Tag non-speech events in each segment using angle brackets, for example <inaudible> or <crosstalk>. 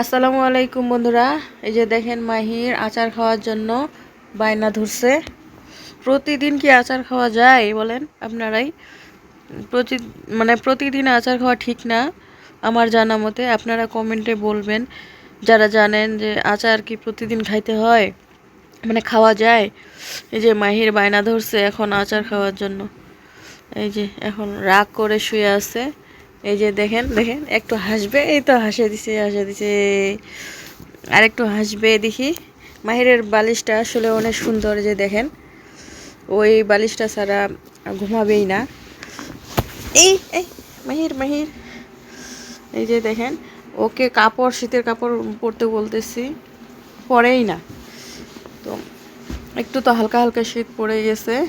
আসসালামু আলাইকুম বন্ধুরা। এই যে দেখেন মাহির আচার খাওয়ার জন্য বায়না ধরছে। প্রতিদিন কি আচার খাওয়া যায় বলেন আপনারাই? প্রতি মানে প্রতিদিন আচার খাওয়া ঠিক না, আমার জানা মতে আপনারা কমেন্টে বলবেন। যারা জানেন যে আচার কি প্রতিদিন খাইতে হয় মানে খাওয়া যায়, এই যে মাহির বায়না ধরছে এখন আচার খাওয়ার জন্য। এই যে এখন রাগ করে শুয়ে আছে। এই যে দেখেন দেখেন, একটু হাসবে, এই তো হাসে দিছে হাসে দিছে। আর একটু হাসবে, দেখি। মাহিরের বালিশটা আসলে অনেক সুন্দর যে দেখেন। ওই বালিশটা ছাড়া ঘুমাবেই না। এই এই, মাহির মাহির। এই যে দেখেন, ওকে কাপড়, শীতের কাপড় পরতে বলতেছি। পরেই না। তো একটু তো হালকা হালকা শীত পড়ে গেছে।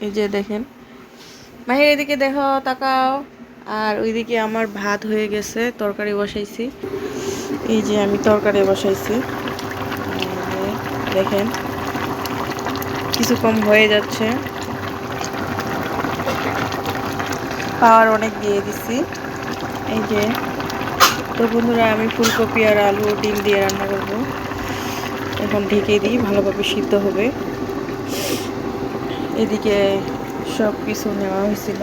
এই যে দেখেন। মাহির, এদিকে দেখো, তাকাও। আর ওইদিকে আমার ভাত হয়ে গেছে, তরকারি বসাইছি। এই যে আমি তরকারি বসাইছি। দেখেন, কিছু কম হয়ে যাচ্ছে। পাওয়ার অনেক দিয়ে দিছি। এই যে, তো বন্ধুরা, আমি ফুলকপি আর আলু, ডিম দিয়ে রান্না করব। এখন ঢেকে দিই, ভালোভাবে সিদ্ধ হবে। এদিকে সব কিছু নেওয়া হয়েছিল।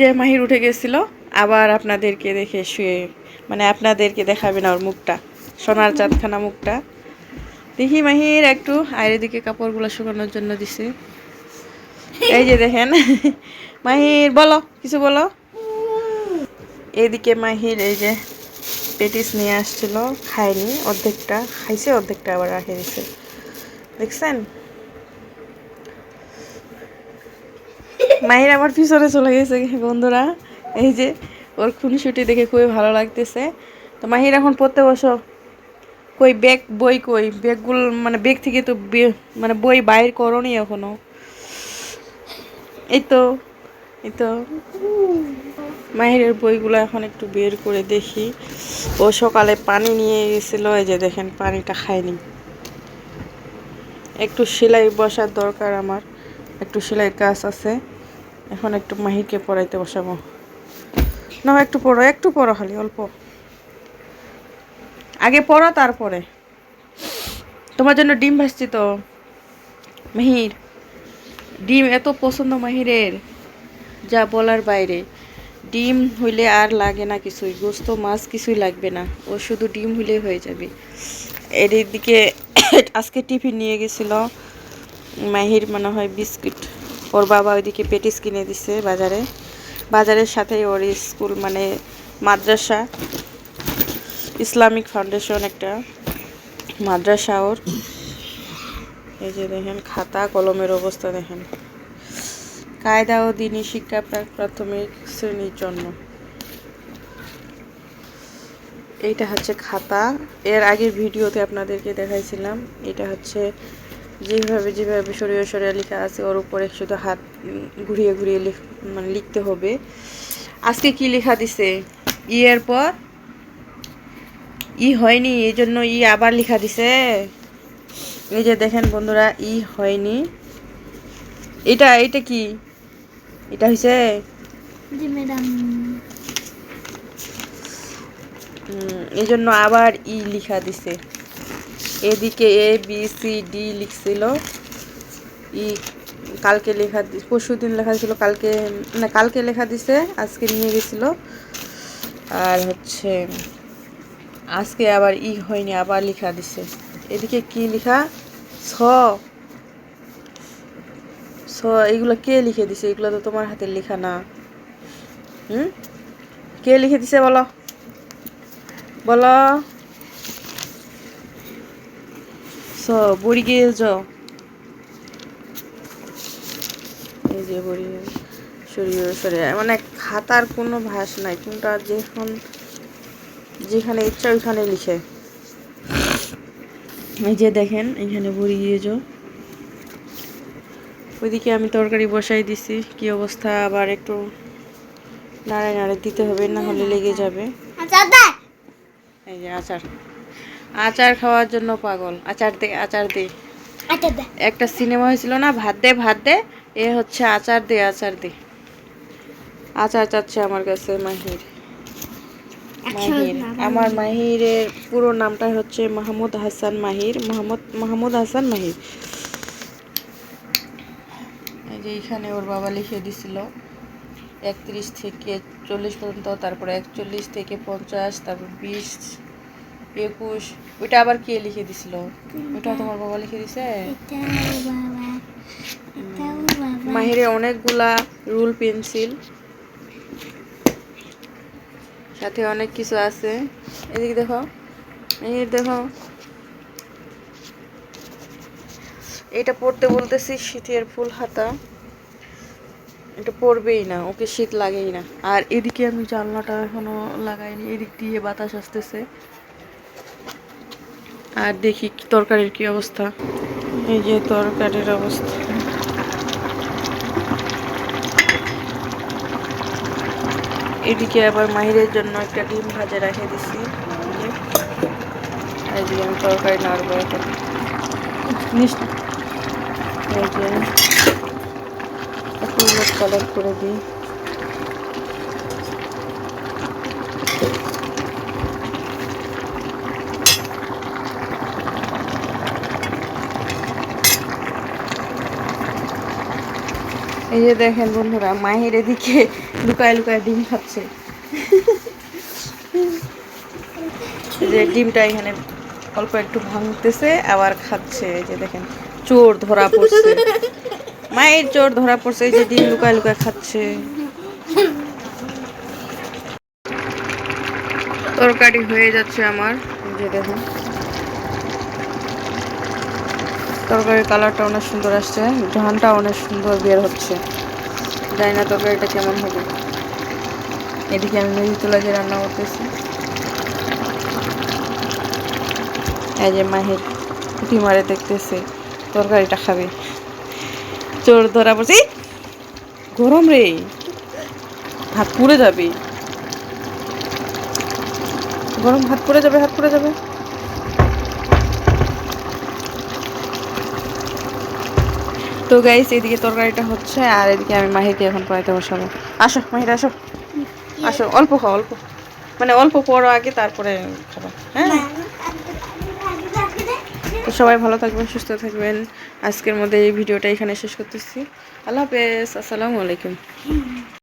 যে মাহির উঠে গেছিল, আবার আপনাদেরকে দেখে শুয়ে মানে আপনাদেরকে দেখাবে না ওর মুখটা, সোনার চাঁদখানা মুখটা। দেখি মাহির একটু আর এদিকে কাপড়গুলো শুকানোর জন্য দিছে। এই যে দেখেন, মাহির বলো, কিছু বলো? এদিকে মাহির এই যে পেটিস নিয়ে আসছিল, খায়নি, অর্ধেকটা, খাইছে অর্ধেকটা আবার রাখে দিছে। দেখছেন? মাহির আমার পিছনে চলে গেছে বন্ধুরা। এই যে, ওর খুনসুটি দেখে খুবই ভালো লাগতেছে। তো মাহির এখন পড়তে বসো। কই ব্যাগ, বই কই? ব্যাগগুলো মানে ব্যাগ থেকে তো মানে বই বাইর করনি এখনও। এই তো এই তো। মাহিরের বইগুলো এখন একটু বের করে দেখি। ও সকালে পানি নিয়ে গেছিল, এই যে দেখেন পানিটা খায়নি। একটু সেলাই বসার দরকার আমার। একটু সেলাই কাজ আছে। এখন একটু মাহিরকে পড়াইতে বসাবো। না একটু পড়ো একটু পড়ো খালি, অল্প। আগে পড়ো, তারপরে। তোমার জন্য ডিম ভাসছি তো। মাহির, ডিম এত পছন্দ মাহিরের, যা বলার বাইরে। ডিম হইলে আর লাগে না কিছুই, গোস্ত, মাছ কিছুই লাগবে না। ও শুধু ডিম হইলেই হয়ে যাবে। এর দিকে <coughs> আজকে টিফিন নিয়ে গেছিল মাহির, মনে হয় বিস্কুট। ওর বাবা ওইদিকে পেটিস কিনে দিছে বাজারে। বাজারের সাথে ওর স্কুল মানে মাদ্রাসা, ইসলামিক ফাউন্ডেশন একটা মাদ্রাসা ওর। এই যে দেখেন, খাতা, কলমের অবস্থা দেখেন। কায়দা ও দিনী শিক্ষা প্রাথমিক শ্রেণির জন্য। এইটা হচ্ছে খাতা। এর আগের ভিডিওতে আপনাদেরকে দেখাইছিলাম, এটা হচ্ছে যেভাবে যেভাবে সরিয়ে সরিয়ে লেখা আছে ওর উপরে শুধু হাত ঘুরিয়ে ঘুরিয়ে লিখ মানে লিখতে হবে। আজকে কি লেখা দিছে? ই এর পর? ই হয়নি এই জন্য ই আবার লেখা দিছে। এই যে দেখেন বন্ধুরা ই হয়নি। এটা এটা কি? এটা হয়েছে জি ম্যাডাম। এই জন্য আবার ই লেখা দিছে। এদিকে এ বি সি ডি লিখছিল। ই কালকে লেখা পরশু দিন লেখা ছিল কালকে, না, কালকে লেখা দিছে, আজকে নিয়ে গেছিল। আর হচ্ছে, আজকে আবার ই হয়নি, আবার লেখা দিছে। এদিকে কি লেখা? ছ ছ এগুলো কে লিখে দিছে? এগুলো তো তোমার হাতের লেখা না। হুম? কে লিখে দিছে বলো? বলো। স বড়ি গিয়ে যাও এই যে বড়ি সরিয়ে সরিয়ে মানে খাতার কোনো ভাস নাই কোনটা যখন যেখানে ইচ্ছা ওইখানে লিখে। এই যে দেখেন এখানে বড়ি গিয়ে যাও ওইদিকে আমি তরকারি বসাই দিছি কি অবস্থা? আবার একটু নাড়ে নাড়ে দিতে হবে না হলে লেগে যাবে। আচ্ছা এই যে আচার। আচার খাওয়ার জন্য পাগল। আচার দে আচার দে। আচ্ছা একটা সিনেমা হয়েছিল না ভাত দে ভাত দে এ হচ্ছে আচার দে আচার দে। আচার চাচ্ছে আমার কাছে মাহির। মাহির। আমার মাহিরের পুরো নামটা হচ্ছে মাহমুদ হাসান মাহির মাহমুদ মাহমুদ হাসান মাহির। এই যে এখানে ওর বাবা লিখে দিছিল একত্রিশ থেকে চল্লিশ পর্যন্ত তারপরে একচল্লিশ থেকে পঞ্চাশ তারপর বিশ একুশ, ওইটা আবার কে লিখে দিছিল? ওইটা তোমার বাবা লিখে দিছে? মাহিরে অনেকগুলা রুল পেন্সিল। সাথে অনেক কিছু আছে। এদিকে দেখো। এই দেখো। এটা পড়তে বলতেছি শীতের ফুল হাতা। এটা পড়বেই না, ওকে শীত লাগেই না। আর এদিকে আমি জানলাটা এখনও লাগাইনি, এদিক দিয়ে বাতাস আসতেছে। আর দেখি তরকারির কি অবস্থা। এই যে তরকারির অবস্থা। এদিকে আবার মাহিরের জন্য একটা ডিম ভাজা রেখে দিছি। এই যে আমি তরকারি নাড়বো এখন। এই যে। একটু উলট করে দিই। এই যে দেখেন বন্ধুরা, মাহির এদিকে লুকায় লুকায় ডিম খাচ্ছে। যে ডিমটা এখানে অল্প একটু ভাঙতেছে, আবার খাচ্ছে। যে দেখেন, চোর ধরা পড়ছে। মায়ের চোর ধরা পড়ছে যে ডিম লুকায় লুকায় খাচ্ছে। তরকারি হয়ে যাচ্ছে আমার। যে দেখুন তরকারির কালারটা অনেক সুন্দর আসছে ধানটা অনেক সুন্দর বের হচ্ছে। জানি না তরকারিটা কেমন হবে। এদিকে আমি মেজি তোলা দিয়ে রান্না করতেছি। এই যে মাহির উঠি মারে দেখতেছে, তরকারিটা খাবে। চোর ধরা পড়ছে গরম রে। হাত পুড়ে যাবে। গরম হাত পুড়ে যাবে হাত পুড়ে যাবে। তো গাইস এদিকে তরকারিটা হচ্ছে আর এদিকে আমি মাহিকে এখন পড়াইতে বসাবো। আসো মাহিরা আসো। আসো অল্প খাও অল্প। মানে অল্প পড়ো আগে তারপরে খাব হ্যাঁ? তো সবাই ভালো থাকবেন সুস্থ থাকবেন। আজকের মধ্যে এই ভিডিওটা এখানে শেষ করতেছি। আল্লাহ হাফেজ আসসালামু আলাইকুম।